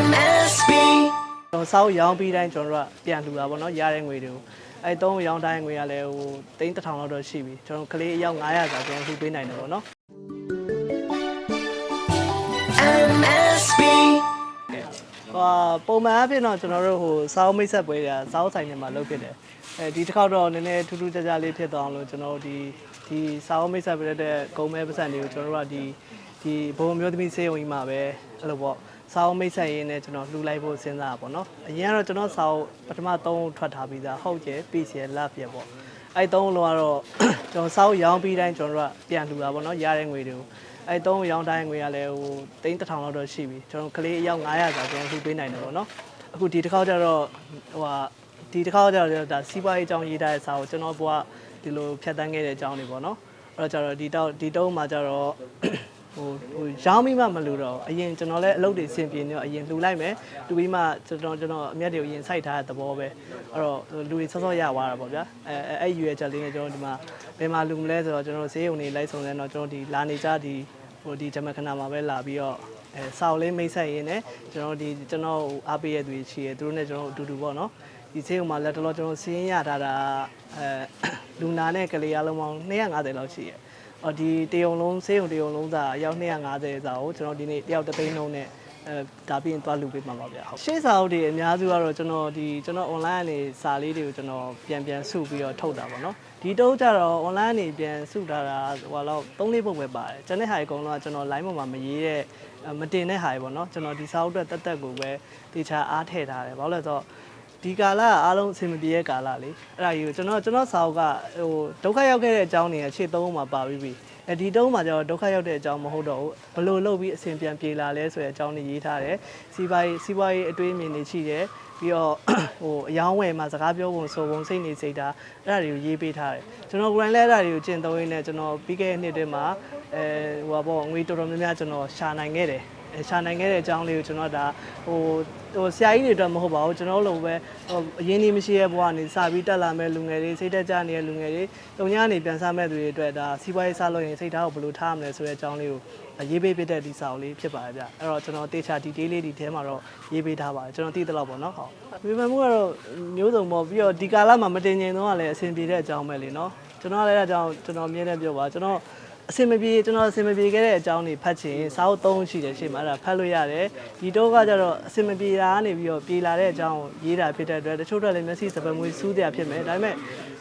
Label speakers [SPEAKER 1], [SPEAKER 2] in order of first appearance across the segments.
[SPEAKER 1] MSB
[SPEAKER 2] ကျွန်တော်စောက်ရောင်းပြီးတိုင်းကျွန်တော်တို့ကပြန်လှူတာပေါ့နော်ရတဲ့ငွေတွေကိုအဲတုံးရောင်းတိုင်းငွေကလည်းဟိုတိန်းတစ်ထောင်လောက်တော့ရှိပြီကျွန်တော်ကလေးအယောက်900ကျော်ကျွန်တော်လှူပေးနိုင်တယ်ပေါ့နော်
[SPEAKER 1] MSB
[SPEAKER 2] ဟိုပုံမှန်အဖြစ်တော့ကျွန်တော်တို့ဟိုစောက်မိတ်ဆက်ပွဲတွေကစောက်ဆိုင်တွေမှာလုပ်ဖြစ်တယ်အဲဒီတစ်ခေါက်တော့နည်းနည်းထူးထူးခြားခြားလေးဖြစ်သွားအောင်လို့ကျွန်တော်တို့ဒီဒီစောက်မိတ်ဆက်ပွဲတဲ့ဂုံမဲပတ်စံတွေကိုကျွန်တော်တို့ကဒီဒီဘုံမျိုးသမီးစေးုံကြီးမှာပဲအဲ့လိုပေါ့ စောက်မိတ်ဆက်ရင်းနဲ့ကျွန်တော်လှူလိုက်ဖို့စဉ်းစားတာပေါ့နော်အရင်ကတော့ကျွန်တော်စောက်ပထမ3ထွက်ထားပြီးသားဟုတ်ကျဲ peace ရ love ရပေါ့အဲ့သုံးလုံးကတော့ကျွန်တော်စောက်ရောင်းပြီးတိုင်းကျွန်တော်တို့ကပြန်လှူတာပေါ့နော်ရတဲ့ငွေတွေကိုအဲ့သုံးရောင်းတိုင်းငွေကလည်းဟိုတိန်းတစ်ထောင်လောက်တော့ရှိပြီကျွန်တော်ကလေးအယောက်900ကျော်ကျွန်တော်လှူပေးနိုင်တယ်ပေါ့နော်အခုဒီတစ်ခေါက်ကျတော့ဟိုဟာဒီတစ်ခေါက်ကျတော့ဒါစီးပွားရေးအကြောင်းရေးထားတဲ့စာကိုကျွန်တော်ဘကဒီလိုဖြတ်တန်းခဲ့တဲ့အကြောင်းတွေပေါ့နော်အဲ့တော့ကျတော့ဒီတော့ဒီတုံးမှာကျတော့ ဟိုဟိုရောင်းပြီးမှမလို့တော့အရင်ကျွန်တော်လည်းအလုပ်တွေအဆင်ပြေနေတော့အရင်လှူလိုက်မယ်လှူပြီးမှကျွန်တော်ကျွန်တော်အမျက်တွေကိုအရင်စိုက်ထားတဲ့သဘောပဲအဲ့တော့လူတွေစောစောရသွားတာပေါ့ဗျာအဲအဲအဲ့ရွယ်ချက်လေးနဲ့ကျွန်တော်ဒီမှာဘယ်မှာလူမလဲဆိုတော့ကျွန်တော်ဈေးုံတွေလိုက်ဆောင်နေတော့ကျွန်တော်ဒီလာနေကြဒီဟိုဒီဂျမခဏမှာပဲလာပြီးတော့အဲစောက်လေးမိတ်ဆက်ရင်းနဲ့ကျွန်တော်ဒီကျွန်တော်အားပေးရတဲ့သူတွေရှိရသူတို့နဲ့ကျွန်တော်အတူတူပေါ့နော်ဒီဈေးုံမှာလက်တော်ကျွန်တော်စီးရင်ရထားတာအဲလူနာနဲ့ကလေးအလုံးပေါင်း250လောက်ရှိရအော် ဒီတရုံလုံးဆေးရုံတရုံလုံးသာအယောက်250စာကိုကျွန်တော်ဒီနေ့တယောက်တစ်သိန်းလုံးနဲ့အဲဒါပြီးရင်သွားလူပေးမှာပါဗျာဟုတ်ရှေ့စာအုပ်တွေအများစုကတော့ကျွန်တော်ဒီကျွန်တော် online ကနေစာလေးတွေကိုကျွန်တော်ပြန်ပြန်စုပြီးတော့ထုတ်တာပေါ့နော်ဒီတုံးကြတော့ online နေပြန်စုထားတာဟိုတော့၃လေးပုတ်ပဲပါတယ်ကျွန်တဲ့ဟာအကုန်လုံးကကျွန်တော် line ပေါ်မှာမရေးတဲ့မတင်တဲ့ဟာတွေပေါ့နော်ကျွန်တော်ဒီစာအုပ်အတွက်တက်တက်ကိုပဲတေချာအားထည့်ထားတယ်ဘာလို့လဲဆိုတော့ ဒီကာလကအားလုံးအဆင်မပြေတဲ့ကာလလေအဲ့ဒါကြီးကိုကျွန်တော်ကျွန်တော်စာအုပ်ကဟိုဒုက္ခရောက်ခဲ့တဲ့အကြောင်းတွေအချက်သုံးမှာပါပြီးပြီအဲဒီတုံးမှာကျတော့ဒုက္ခရောက်တဲ့အကြောင်းမဟုတ်တော့ဘူးဘလို့လုပ်ပြီးအဆင်ပြန်ပြေလာလဲဆိုတဲ့အကြောင်းတွေရေးထားတယ်စီးပွားရေးစီးပွားရေးအတွေးအမြင်တွေရှိတယ်ပြီးတော့ဟိုအယောင်းဝယ်မှာစကားပြောပုံဆိုပုံစိတ်နေစိတ်ဓာတ်အဲ့ဒါတွေကိုရေးပေးထားတယ်ကျွန်တော်ကိုယ်တိုင်လည်းအဲ့ဒါတွေကိုကျင့်သုံးရင်းနဲ့ကျွန်တော်ပြီးခဲ့တဲ့နှစ်တည်းမှာအဲဟိုပါပေါ့ငွေတော်တော်များများကျွန်တော်ရှာနိုင်ခဲ့တယ်အဲ ရှာနိုင်ခဲ့တဲ့အကြောင်းလေးကိုကျွန်တော်ဒါဟိုဟိုဆရာကြီးတွေအတွက်မဟုတ်ပါဘူးကျွန်တော်တို့လိုပဲဟိုအရင်ကြီးမရှိရဲ့ဘဝကနေစပြီးတက်လာမဲ့လူငယ်တွေစိတ်တက်ကြနေတဲ့လူငယ်တွေတုံညာနေပြန်စားမဲ့သူတွေအတွက်ဒါစီးပွားရေးစားလို့ရင်စိတ်ထားကိုဘယ်လိုထားမလဲဆိုတဲ့အကြောင်းလေးကိုရေးပေးပြတဲ့ဒီစာအုပ်လေးဖြစ်ပါတယ်ဗျအဲ့တော့ကျွန်တော်တေချာ detail လေးဒီထဲမှာတော့ရေးပေးထားပါတယ်ကျွန်တော်သိသလောက်ပေါ့နော်ဟုတ်ဝေဖန်မှုကတော့မျိုးစုံပေါ့ပြီးတော့ဒီကာလမှာမတင်ငင်တော့ကလည်းအဆင်ပြေတဲ့အကြောင်းပဲလေနော်ကျွန်တော်ကလည်းအဲအကြောင်းကျွန်တော်မြင်နေပြောပါကျွန်တော် အစင်မပြေကျွန်တော်အစင်မပြေခဲ့တဲ့အကြောင်းတွေဖတ်ချင်စာအုပ်သုံးရှိတယ်ရှေ့မှာအဲ့ဒါဖတ်လို့ရတယ်ဒီတော့ကကြတော့အစင်မပြေတာကနေပြီးတော့ပြေလာတဲ့အကြောင်းကိုရေးတာဖြစ်တဲ့အတွက်တချို့တွေလည်းမျက်စိစပယ်မွေးစူးတဲ့အဖြစ်မယ်ဒါပေမဲ့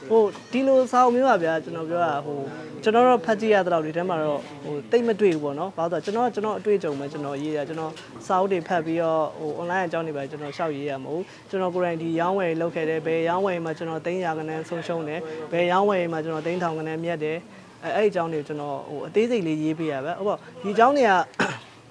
[SPEAKER 2] ဟိုဒီလိုစာအုပ်မျိုးပါဗျာကျွန်တော်ပြောတာဟိုကျွန်တော်တို့ဖတ်ကြည့်ရတဲ့တော့ဒီထဲမှာတော့ဟိုတိတ်မတွေ့ဘူးပေါ့နော်ဘာလို့ဆိုတော့ကျွန်တော်ကျွန်တော်အတွေ့အကြုံပဲကျွန်တော်ရေးတာကျွန်တော်စာအုပ်တွေဖတ်ပြီးတော့ဟို online အကြောင်းတွေပဲကျွန်တော်ရှောက်ရေးရမှာမဟုတ်ကျွန်တော်ကိုယ်တိုင်ဒီရောင်းဝယ်လုပ်ခဲ့တယ်ဘယ်ရောင်းဝယ်မှာကျွန်တော်သိန်းရာခဏဆုံးရှုံးတယ်ဘယ်ရောင်းဝယ်မှာကျွန်တော်သိန်းထောင်ခဏမြတ်တယ် အဲအဲ့ဒီအကြောင်းတွေကိုကျွန်တော်ဟိုအသေးစိတ်လေးရေးပေးရပဲဟုတ်ပါဒီအကြောင်းတွေက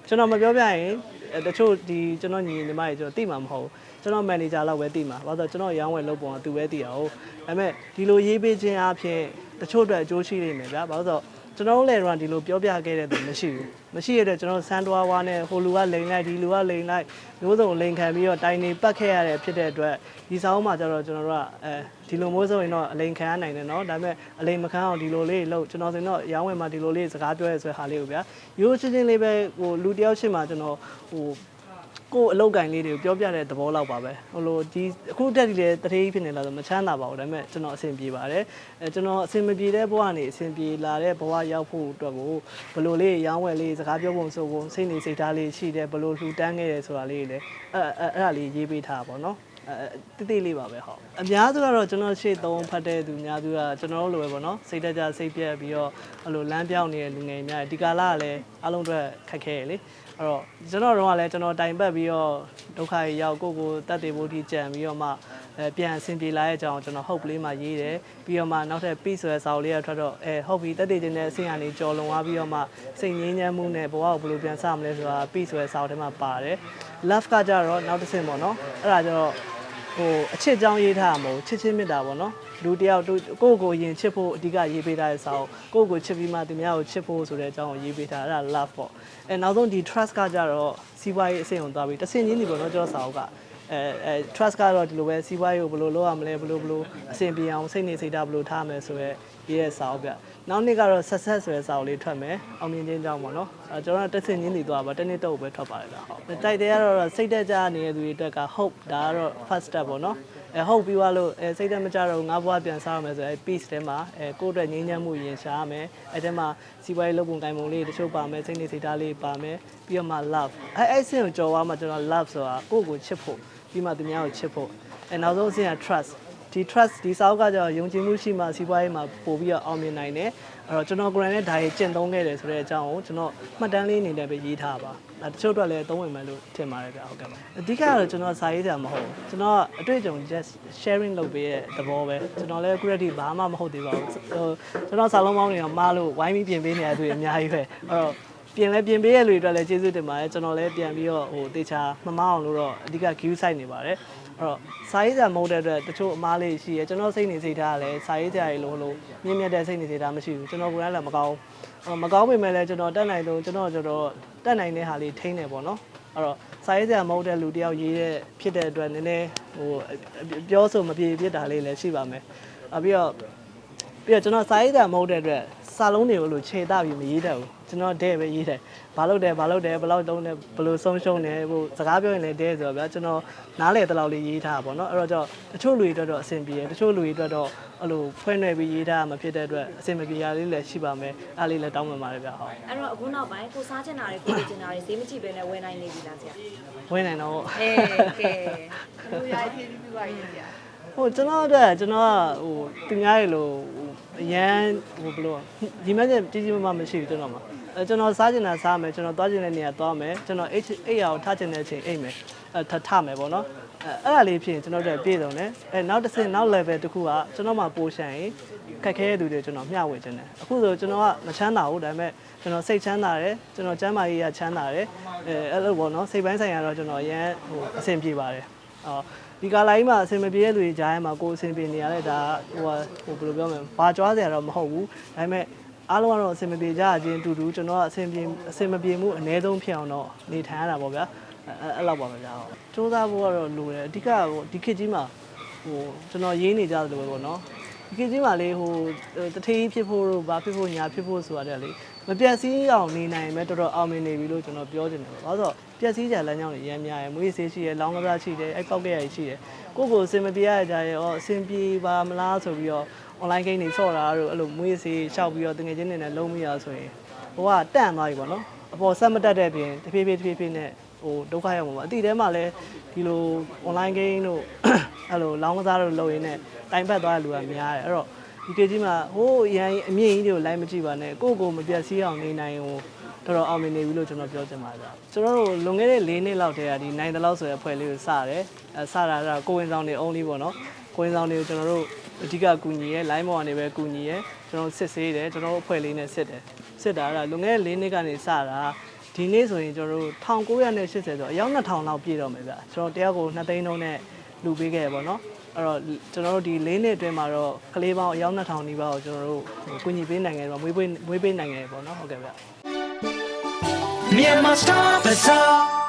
[SPEAKER 2] ကျွန်တော်မပြောပြရင်အဲတချို့ဒီကျွန်တော်ညီညီမတွေကျွန်တော်သိမှာမဟုတ်ဘူးကျွန်တော်မန်နေဂျာလောက်ပဲသိမှာဘာလို့လဲဆိုတော့ကျွန်တော်ရောင်းဝယ်လုပ်ပုံကသူပဲသိတာဟုတ်ဒါပေမဲ့ဒီလိုရေးပေးခြင်းအပြင်တချို့အတွက်အကျိုးရှိနေမယ်ဗျာဘာလို့လဲဆိုတော့ ကျွန်တော်တို့လည်းတော့ဒီလိုပြောပြခဲ့တဲ့သူမရှိဘူးမရှိရတဲ့ကျွန်တော်ဆန်တွားဝါနဲ့ဟိုလူကလိန်လိုက်ဒီလူကလိန်လိုက်မျိုးစုံလိန်ခံပြီးတော့တိုင်နေပတ်ခဲ့ရတဲ့ဖြစ်တဲ့အတွက်ဒီစာအုပ်မှာကျတော့ကျွန်တော်တို့ကအဲဒီလိုမျိုးဆိုရင်တော့အလိန်ခံရနိုင်တယ်เนาะဒါပေမဲ့အလိန်မခံအောင်ဒီလိုလေးလို့ကျွန်တော်ဆိုရင်တော့ရောင်းဝယ်မှာဒီလိုလေးစကားပြောရဲဆိုတဲ့ဟာလေးကိုဗျာရိုးချင်းချင်းလေးပဲဟိုလူတယောက်ရှင်းမှာကျွန်တော်ဟို ကိုယ်အလုပ်ကင်လေးတွေကိုပြောပြတဲ့သဘောလောက်ပါပဲဟိုလိုဒီအခုတက်ဒီလေတထေးဖြစ်နေလာဆိုမချမ်းသာပါဘူးဒါပေမဲ့ကျွန်တော်အဆင်ပြေပါတယ်အဲကျွန်တော်အဆင်မပြေတဲ့ဘဝကနေအဆင်ပြေလာတဲ့ဘဝရောက်ဖို့အတွက်ကိုဘယ်လိုလေးရောင်းဝယ်လေးစကားပြောပုံဆိုပုံစိတ်နေစိတ်ထားလေးရှိတယ်ဘယ်လိုလှူတန်းခဲ့တယ်ဆိုတာလေးလေအဲအဲအဲ့ဒါလေးရေးပေးထားပါတော့အဲတိတိလေးပါပဲဟုတ်အများစုကတော့ကျွန်တော်ရှေ့သုံးဖတ်တဲ့သူအများစုကကျွန်တော်တို့လိုပဲပေါ့နော်စိတ်တကြစိတ်ပြက်ပြီးတော့အဲ့လိုလမ်းပြောင်းနေတဲ့လူငယ်များဒီကာလကလည်းအားလုံးအတွက်ခက်ခဲရလေ အဲ့တော့ကျွန်တော်တို့ကလည်းကျွန်တော်တိုင်ပတ်ပြီးတော့ဒုက္ခရရောက်ကိုကိုတတ်တည်ဖို့ဒီကြံပြီးတော့မှအဲပြန်အဆင်ပြေလာတဲ့အကြောင်းကျွန်တော်ဟုတ်ကလေးမှရေးတယ်ပြီးတော့မှနောက်ထပ်ပြီးဆွဲစာအုပ်လေးရထွက်တော့အဲဟုတ်ပြီတတ်တည်ခြင်းနဲ့အဆင့်အနေကြော်လွန်သွားပြီးတော့မှစိတ်ငြိမ်းချမ်းမှုနဲ့ဘဝကိုဘယ်လိုပြန်စမလဲဆိုတာပြီးဆွဲစာအုပ်ထဲမှာပါတယ် love ကကြတော့နောက်တစ်ဆင့်ပေါ့နော်အဲ့ဒါကြတော့ဟိုအချစ်ကြောင်းရေးထားမှာမဟုတ်ချစ်ချင်းမြတ်တာပေါ့နော် လူတယောက်တို့ကိုယ့်ကိုယ်ရင်ချစ်ဖို့အဓိကရေးပေးထားတဲ့စာအုပ်ကိုယ့်ကိုယ်ချစ်ပြီးမှသူများကိုချစ်ဖို့ဆိုတဲ့အကြောင်းကိုရေးပေးထားအဲ့ဒါ love ပေါ့အဲနောက်ဆုံးဒီ trust ကကြတော့စီးပွားရေးအဆင့်ကိုသွားပြီးတစ်ဆင့်ချင်းနေပေါ့နော်ကျွန်တော်စာအုပ်ကအဲအဲအဲ trust ကတော့ဒီလိုပဲစီးပွားရေးကိုဘယ်လိုလုပ်ရမလဲဘယ်လိုဘယ်လိုအဆင်ပြေအောင်စိတ်နေစိတ်ဓာတ်ဘယ်လိုထားမလဲဆိုရဲရေးရဲ့စာအုပ်ပြနောက်နေ့ကတော့ success ဆိုတဲ့စာအုပ်လေးထွက်မယ်အောင်မြင်ခြင်းကြောင့်ပေါ့နော်အဲကျွန်တော်တို့တက်ဆင်ချင်းနေသွားပါတစ်နေ့တော့ပဲထွက်ပါတယ်ဗျဟုတ်တိုက်တဲ့ကတော့စိတ်တက်ကြနေတဲ့သူတွေအတွက်က hope ဒါကတော့ first step ပေါ့နော် အဲဟုတ်ပြီးသွားလို့အဲစိတ်တက်မကြတော့ငါးဘွားပြန်စားရမယ်ဆိုအဲ peace ထဲမှာအဲကိုယ့်အတွက်ငြိမ်းချမ်းမှုရင်ရှားရမယ်အဲထဲမှာစီးပွားရေးလုပ်ပုံကိုင်ပုံလေးတချို့ပါမယ်စိတ်နေစိတ်ဓာတ်လေးပါမယ်ပြီးတော့မှ love အဲအဲ့ဆင့်ကိုကြော်သွားမှကျွန်တော် love ဆိုတာကိုယ့်ကိုချစ်ဖို့ပြီးမှသူများကိုချစ်ဖို့အဲနောက်ဆုံးအဆင့်က trust ဒီ trust ဒီစာအုပ်ကကြောင့်ယုံကြည်မှုရှိမှစီးပွားရေးမှာပို့ပြီးတော့အောင်မြင်နိုင်တယ်အဲ့တော့ကျွန်တော်ကိုယ်တိုင်လည်းဒါရေးကျင့်သုံးခဲ့တယ်ဆိုတဲ့အကြောင်းကိုကျွန်တော်မှတ်တမ်းလေးအနေနဲ့ပဲရေးထားပါ အဲတချို့အတွက်လည်းသုံးဝင်မယ်လို့ထင်ပါတယ်ဗျဟုတ်ကဲ့ပါအဓိကကတော့ကျွန်တော်စာရေးကြမဟုတ်ဘူးကျွန်တော်အတွေ့အကြုံ just sharing လုပ်ပေးတဲ့သဘောပဲကျွန်တော်လည်းအခုရက်ထိဘာမှမဟုတ်သေးပါဘူးဟိုကျွန်တော်စာလုံးပေါင်းတွေကမားလို့ဝိုင်းပြီးပြင်ပေးနေတဲ့သူတွေအများကြီးပဲအဲ့တော့ပြင်လဲပြင်ပေးရလူတွေအတွက်လည်းကျေးဇူးတင်ပါတယ်ကျွန်တော်လည်းပြန်ပြီးတော့ဟိုတေချာမမအောင်လို့တော့အဓိက queue site နေပါတယ်အဲ့ တော့စာရေးကြမဟုတ်တဲ့အတွက်တချို့အမားလေးရှိရဲကျွန်တော်စိတ်နေစိတ်ထားကလည်းစာရေးကြရလို့လို့မြင့်မြတ်တဲ့စိတ်နေစိတ်ထားမရှိဘူးကျွန်တော်ကိုယ်တိုင်လည်းမကောင်းဘူးမကောင်းပေမဲ့လည်းကျွန်တော်တက်နိုင်တော့ကျွန်တော်ကျွန်တော်တက်နိုင်တဲ့ဟာလေးထိန်းတယ်ပေါ့နော်အဲ့တော့စာရေးကြမဟုတ်တဲ့လူတယောက်ရေးတဲ့ဖြစ်တဲ့အတွက်နည်းနည်းဟိုပြောဆိုမပြေပြစ်တာလေးလည်းရှိပါမယ်အပြီးတော့ပြီးတော့ကျွန်တော်စာရေးတာမဟုတ်တဲ့အတွက်စာလုံးတွေကိုလို့ခြေတပြီးမရေးတတ်ဘူး ကျွန်တော်တဲ့ပဲရေးတယ်ဘာလို့တယ်ဘာလို့တယ်ဘယ်လောက်တုံးတယ်ဘယ်လိုဆုံးရှုံးတယ်ဟိုစကားပြောရင်လည်းတဲ့ဆိုတော့ဗျာကျွန်တော်နားလေတလောက်လေးရေးထားတာပေါ့နော်အဲ့တော့ကျတော့တချို့လူတွေအတွက်တော့အဆင်ပြေတယ်တချို့လူတွေအတွက်တော့အဲ့လိုဖွဲ့နေပြီးရေးထားမှဖြစ်တဲ့အတွက်အဆင်မပြေရလေးလည်းရှိပါမယ်အဲ့လေးလည်းတောင်းပန်ပါတယ်ဗျာဟုတ်
[SPEAKER 3] အဲ့တော့အခုနောက်ပိုင်းကိုစားချင်တာတွေကိုလိုချင်တာတွေဈေးမကြည့်ဘဲနဲ့ဝယ်နိုင်နေပြီလားဆရာ
[SPEAKER 2] ဝင်နိုင်တော့
[SPEAKER 3] အေးကဲ
[SPEAKER 4] လူရိုက်ဖြည်းဖြည်းပါရည်ကြာ
[SPEAKER 2] ဟိုကျွန်တော်အတွက်ကျွန်တော်ကဟိုသူများရေလို့ဟိုအရန်ဟိုဘယ်လိုဒီမဲ့ကြီးကြီးမားမားမရှိဘူးကျွန်တော်မှာ အဲကျွန်တော်စားချင်တာစားမယ်ကျွန်တော်သွားချင်တဲ့နေရာသွားမယ်ကျွန်တော်အိတ်အိတ်ရအောင်ထားချင်တဲ့အချိန်အိတ်မယ်အဲထထမယ်ပေါ့နော်အဲအဲ့ဒါလေးဖြစ်ရင်ကျွန်တော်တို့ပြည့်စုံတယ်အဲနောက်တစ်ဆင့်နောက် level တစ်ခုကကျွန်တော်မှပိုးရှန်ရင်ခက်ခဲတဲ့သူတွေကျွန်တော်မျှဝေခြင်းတယ်အခုဆိုကျွန်တော်ကမချမ်းသာဘူးဒါပေမဲ့ကျွန်တော်စိတ်ချမ်းသာတယ်ကျွန်တော်ကျမ်းမာရေးရချမ်းသာတယ်အဲအဲ့လိုပေါ့နော်စိတ်ပိုင်းဆိုင်ရာတော့ကျွန်တော်အရန်ဟိုအဆင်ပြေပါတယ်အော်ဒီကာလာကြီးမှာအဆင်မပြေတဲ့လူတွေကြားထဲမှာကိုယ်အဆင်ပြေနေရတဲ့ဒါဟိုဟိုဘယ်လိုပြောမလဲဘာကြွားစရာတော့မဟုတ်ဘူးဒါပေမဲ့ အားလုံးကတော့အဆင်မပြေကြခြင်းအတူတူကျွန်တော်ကအဆင်ပြေအဆင်မပြေမှုအ ਨੇ ဆုံးဖြစ်အောင်တော့နေထိုင်ရတာပေါ့ဗျာအဲအဲ့လောက်ပါပဲဗျာစူးစမ်းဖို့ကတော့လိုတယ်အဓိကဟိုဒီခေတ်ကြီးမှာဟိုကျွန်တော်ရေးနေကြတယ်လို့ပဲပေါ့နော်ဒီခေတ်ကြီးမှာလေဟိုတထေးဖြစ်ဖို့တို့ဘာဖြစ်ဖို့ညာဖြစ်ဖို့ဆိုတာတဲ့လေမပြတ်စည်းအောင်နေနိုင်ရင်ပဲတော်တော်အောင်မြင်နေပြီလို့ကျွန်တော်ပြောချင်တယ်ပေါ့ဘာလို့ဆိုတော့ပြတ်စည်းကြလမ်းကြောင်းတွေရမ်းများရယ်မွေးဆေးရှိရယ်လောင်းကစားရှိတယ်အဲ့ပောက်ကရရှိတယ်ကိုယ့်ကိုယ်အဆင်မပြေရကြရယ်ဩအဆင်ပြေပါမလားဆိုပြီးတော့ online game တွေဆော့တာတို့အဲ့လိုမွေးဆေးရှောက်ပြီးတော့တငယ်ချင်းတွေနဲ့လုံးမိရဆိုရင်ဟိုကတန့်သွားပြီပေါ့နော်အပေါ်ဆက်မတက်တဲ့ပြင်တဖြည်းဖြည်းတဖြည်းဖြည်းနဲ့ဟိုဒုက္ခရောက်မှာပါအတိထဲမှာလည်းဒီလို online game တို့အဲ့လိုလောင်းကစားတို့လုပ်ရင်းနဲ့တိုင်ပတ်သွားတဲ့လူကများတယ်အဲ့တော့ဒီကေကြီးမှာဟိုးအရင်အမြင့်ကြီးတွေကိုလိုက်မကြည့်ပါနဲ့ကိုယ့်ကိုယ်မပြတ်စည်းအောင်နေနိုင်ဟိုတော်တော်အောင်မြင်နေပြီလို့ကျွန်တော်ပြောချင်ပါတယ်ကျွန်တော်တို့လွန်ခဲ့တဲ့၄နှစ်လောက်တည်းကဒီနိုင်တလောက်ဆိုတဲ့အဖွဲ့လေးကိုစတယ်အဲစတာကကိုဝင်ဆောင်နေ only ပေါ့နော် ကိုဝင်ဆောင်တွေကိုကျွန်တော်တို့အဓိကကူညီရဲ line ပေါ်ကနေပဲကူညီရဲကျွန်တော်တို့စစ်ဆေးတယ်ကျွန်တော်တို့အဖွဲ့လေးနဲ့စစ်တယ်စစ်တာကလွန်ခဲ့တဲ့၄နှစ်ကနေစတာဒီနေ့ဆိုရင်ကျွန်တော်တို့1980ဆိုအယောက်2000လောက်ပြည့်တော့မယ်ဗျကျွန်တော်တရားကို2သိန်းလုံးနဲ့လူပေးခဲ့ရပေါ့နော်အဲ့တော့ကျွန်တော်တို့ဒီ၄နှစ်အတွင်းမှာတော့ကလေးပေါင်းအယောက်2000နီးပါးကိုကျွန်တော်တို့ကူညီပေးနိုင်ခဲ့တော့မွေးပေးမွေးပေးနိုင်ခဲ့ပေါ့နော်ဟုတ်ကဲ့ဗျ
[SPEAKER 1] Myanmar Star Bazaar.